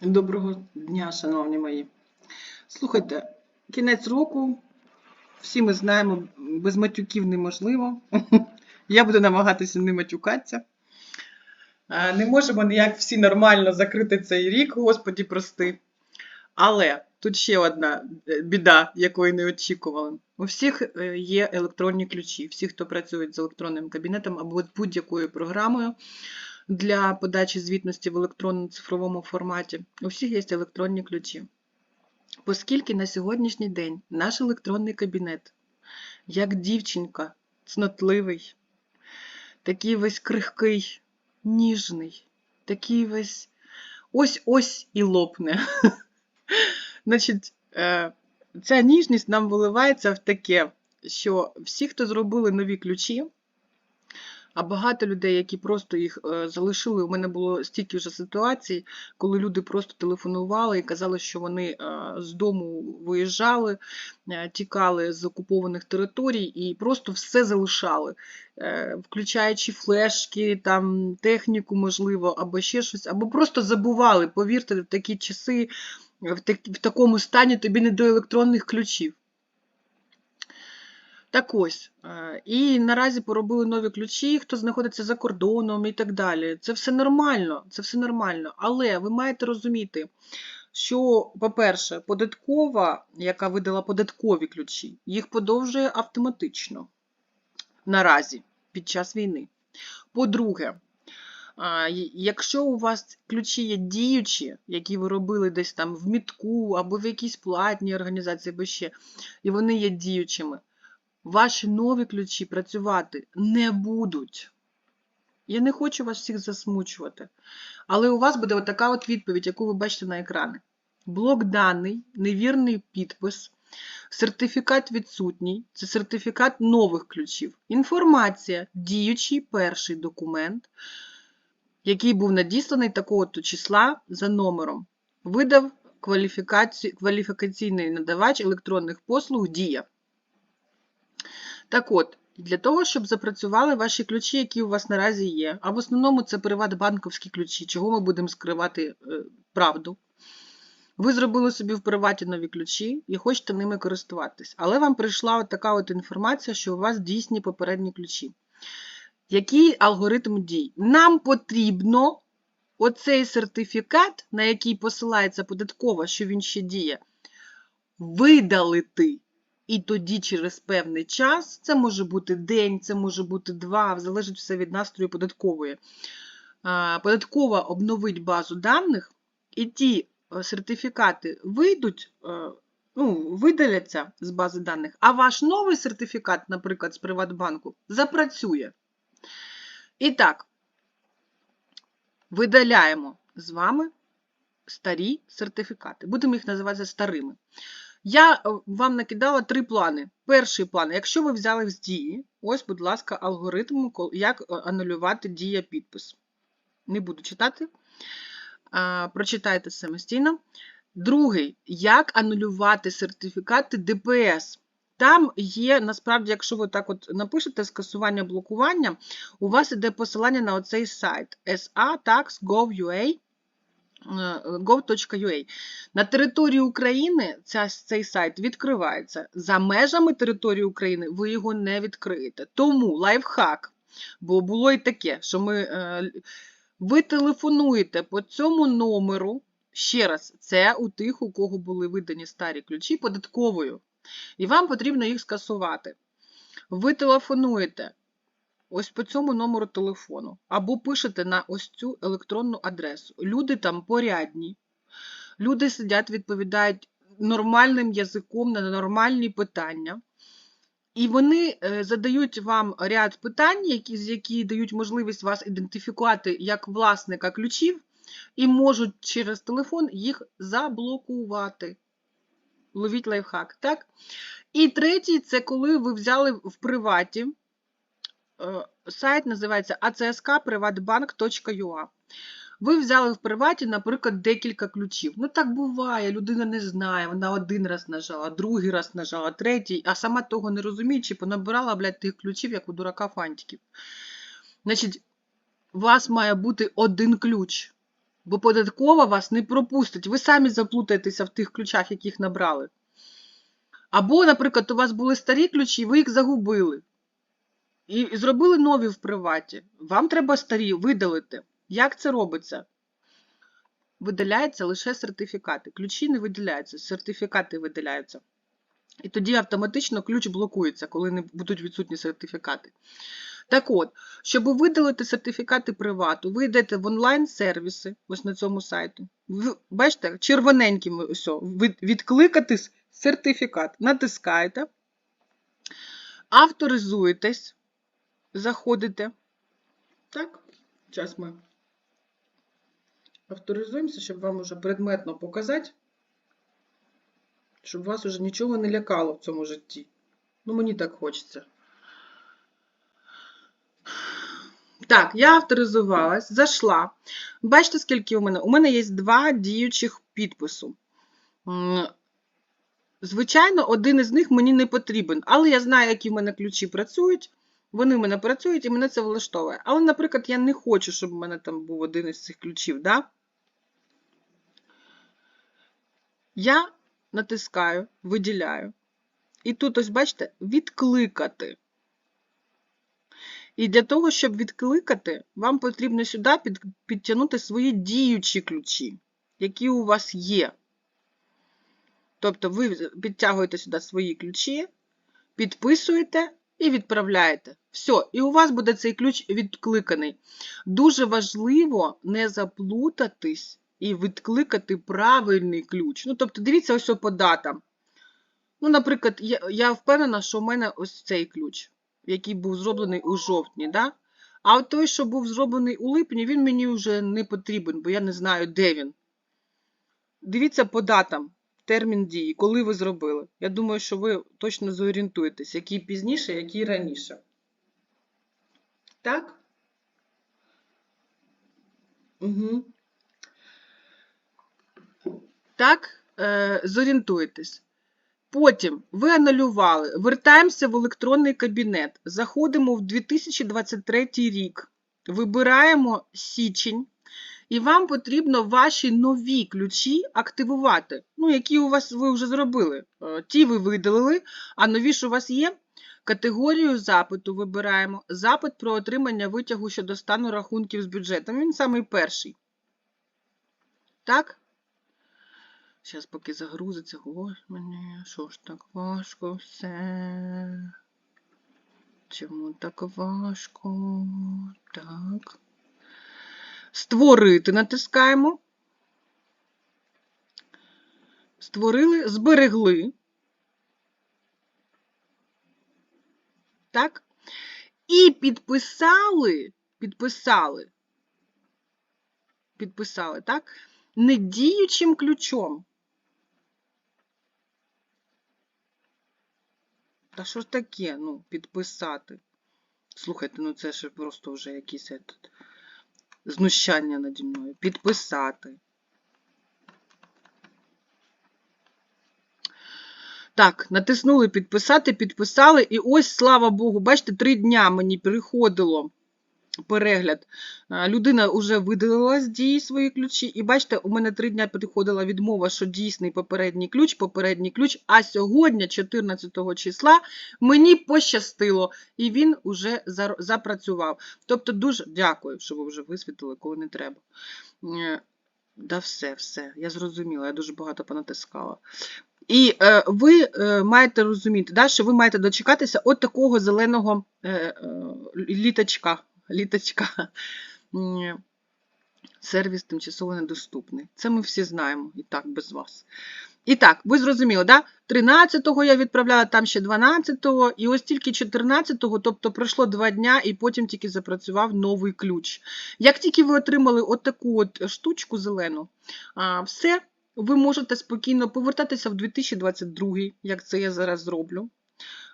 Доброго дня, шановні мої. Слухайте, кінець року, всі ми знаємо, без матюків неможливо. Я буду намагатися не матюкатися. Не можемо ніяк всі нормально закрити цей рік, Господі прости. Але тут ще одна е, біда, якої не очікували. У всіх е, є електронні ключі. Всі, хто працюють з електронним кабінетом або будь-якою програмою для подачі звітності в електронному цифровому форматі, у всіх є електронні ключі. Оскільки на сьогоднішній день наш електронний кабінет, як дівчинка, цнотливий, такий весь крихкий, ніжний, такий весь ось-ось і лопне. Значить, е, ця ніжність нам виливається в таке, що всі, хто зробили нові ключі, а багато людей, які просто їх е, залишили, у мене було стільки вже ситуацій, коли люди просто телефонували і казали, що вони е, з дому виїжджали, е, тікали з окупованих територій і просто все залишали, включаючи флешки, там техніку, можливо, або ще щось, або просто забували. Повірте, в такі часи, в такому стані тобі не до електронних ключів. Так ось, е, і наразі поробили нові ключі, хто знаходиться за кордоном і так далі. Це все нормально, це все нормально. Але ви маєте розуміти, що, по-перше, податкова, яка видала податкові ключі, їх подовжує автоматично наразі під час війни. По-друге, Якщо у вас ключі є діючі, які ви робили десь там в мітку або в якійсь платній організації, або ще, і вони є діючими, ваші нові ключі працювати не будуть. Я не хочу вас всіх засмучувати. Але у вас буде отака от відповідь, яку ви бачите на екрані. Блок даний, невірний підпис, сертифікат відсутній, це сертифікат нових ключів. Інформація, діючий перший документ, який був надісланий такого-то числа за номером. Видав кваліфікаційний надавач електронних послуг Дія. Так от, для того, щоб запрацювали ваші ключі, які у вас наразі є, а в основному це приватбанковські ключі, чого ми будемо скривати е, правду. Ви зробили собі в приваті нові ключі і хочете ними користуватись. Але вам прийшла от така от інформація, що у вас дійсні попередні ключі. Який алгоритм дій? Нам потрібно оцей сертифікат, на який посилається податкова, що він ще діє, видалити. І тоді через певний час, це може бути день, це може бути два, залежить все від настрою податкової. Податкова обновить базу даних, і ті е, сертифікати вийдуть, е, ну, видаляться з бази даних, а ваш новий сертифікат, наприклад, з Приватбанку, запрацює. І так, видаляємо з вами старі сертифікати. Будемо їх називати старими. Я е, вам накидала три плани. Перший план, якщо ви взяли з дії, ось, будь ласка, алгоритм, як е, анулювати дія підпис. Не буду читати, а, прочитайте самостійно. Другий, як анулювати сертифікати ДПС. Там є, насправді, якщо ви так от напишете скасування блокування, у вас іде посилання на оцей сайт sa.tax.gov.ua gov.ua. На території України ця, цей сайт відкривається. За межами території України ви його не відкриєте. Тому лайфхак. Бо було і таке, що ми, е, ви телефонуєте по цьому номеру. Ще раз, це у тих, у кого були видані старі ключі податковою. І вам потрібно їх скасувати. Ви телефонуєте ось по цьому номеру телефону, або пишете на ось цю електронну адресу. Люди там порядні, люди сидять, відповідають нормальним язиком на нормальні питання. І вони е, задають вам ряд питань, які, які дають можливість вас ідентифікувати як власника ключів, і можуть через телефон їх заблокувати. Ловіть лайфхак, так? І третій це коли ви взяли в приваті. Е, Сайт називається acsk.privatbank.ua. Ви взяли в приваті, наприклад, декілька ключів. Ну так буває, людина не знає, вона один раз нажала, другий раз нажала, третій, а сама того не розуміючи, понабирала, блядь, тих ключів, як у дурака фантиків. Значить, у вас має бути один ключ Бо податкова вас не пропустить. Ви самі заплутаєтеся в тих ключах, яких набрали. Або, наприклад, у вас були старі ключі, ви їх загубили. І зробили нові в приваті. Вам треба старі видалити. Як це робиться? Видаляються лише сертифікати. Ключі не виділяються, сертифікати видаляються. І тоді автоматично ключ блокується, коли не будуть відсутні сертифікати. Так от, щоб видалити сертифікати привату, ви йдете в онлайн-сервіси, ось на цьому сайту. Ви, бачите, червоненьким ось, відкликати сертифікат. Натискаєте, авторизуєтесь, заходите. Так, зараз ми авторизуємося, щоб вам уже предметно показати, щоб вас уже нічого не лякало в цьому житті. Ну, мені так хочеться. Так, я авторизувалась, зайшла. Бачите, скільки у мене? У мене є два діючих підпису. Звичайно, один із них мені не потрібен, але я знаю, які в мене ключі працюють. Вони в мене працюють і мене це влаштовує. Але, наприклад, я не хочу, щоб в мене там був один із цих ключів. Да? Я натискаю, виділяю. І тут, ось, бачите, відкликати. І для того, щоб відкликати, вам потрібно сюди під, підтягнути свої діючі ключі, які у вас є. Тобто ви підтягуєте сюди свої ключі, підписуєте і відправляєте. Все, і у вас буде цей ключ відкликаний. Дуже важливо не заплутатись і відкликати правильний ключ. Ну, тобто, дивіться ось по датам. Ну, наприклад, я, я впевнена, що в мене ось цей ключ, який був зроблений у жовтні. Да? А той, що був зроблений у липні, він мені вже не потрібен, бо я не знаю, де він. Дивіться по датам, термін дії, коли ви зробили. Я думаю, що ви точно зорієнтуєтесь, який пізніше, який раніше. Так? Угу. Так, е, зорієнтуєтесь. Потім ви анулювали, вертаємося в електронний кабінет, заходимо в 2023 рік, вибираємо січень, і вам потрібно ваші нові ключі активувати, ну, які у вас ви вже зробили. Е, Ті ви видалили, а нові ж у вас є. Категорію запиту вибираємо. Запит про отримання витягу щодо стану рахунків з бюджетом. Він самий перший. Так? Зараз поки загрузиться. Господи, що ж так важко все? Чому так важко? Так. Створити натискаємо. Створили, зберегли. Так? І підписали, підписали, підписали, так? Недіючим ключом. Та що ж таке, ну, підписати? Слухайте, ну це ж просто вже якісь этот, знущання наді мною. Підписати. Так, натиснули підписати, підписали, і ось, слава Богу, бачите, три дня мені приходило перегляд. Людина вже видалила з дії свої ключі, і бачите, у мене три дня приходила відмова, що дійсний попередній ключ, попередній ключ, а сьогодні, 14 числа, мені пощастило, і він уже запрацював. Тобто дуже дякую, що ви вже висвітлили, коли не треба. Е, Да все, все, я зрозуміла, я дуже багато понатискала. І е, ви е, маєте розуміти, да, що ви маєте дочекатися от такого зеленого е, е, літачка. Літачка. Сервіс тимчасово недоступний. Це ми всі знаємо і так без вас. І так, ви зрозуміли, да? 13-го я відправляла, там ще 12-го, і ось тільки 14-го, тобто пройшло два дня, і потім тільки запрацював новий ключ. Як тільки ви отримали от таку от штучку зелену, все, ви можете спокійно повертатися в 2022, як це я зараз зроблю.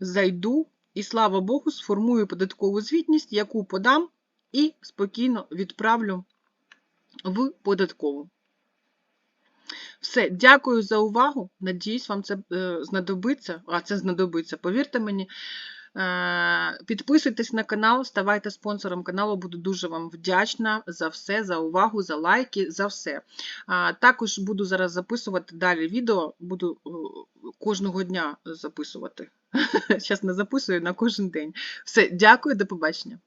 Зайду і, слава Богу, сформую податкову звітність, яку подам, і спокійно відправлю в податкову. Все, дякую за увагу. Надіюсь, вам це е, знадобиться. А це знадобиться, повірте мені. Підписуйтесь на канал, ставайте спонсором каналу. Буду дуже вам вдячна за все, за увагу, за лайки, за все. Також буду зараз записувати далі відео, буду е, кожного дня записувати. Зараз не записую на кожен день. Все, дякую, до побачення.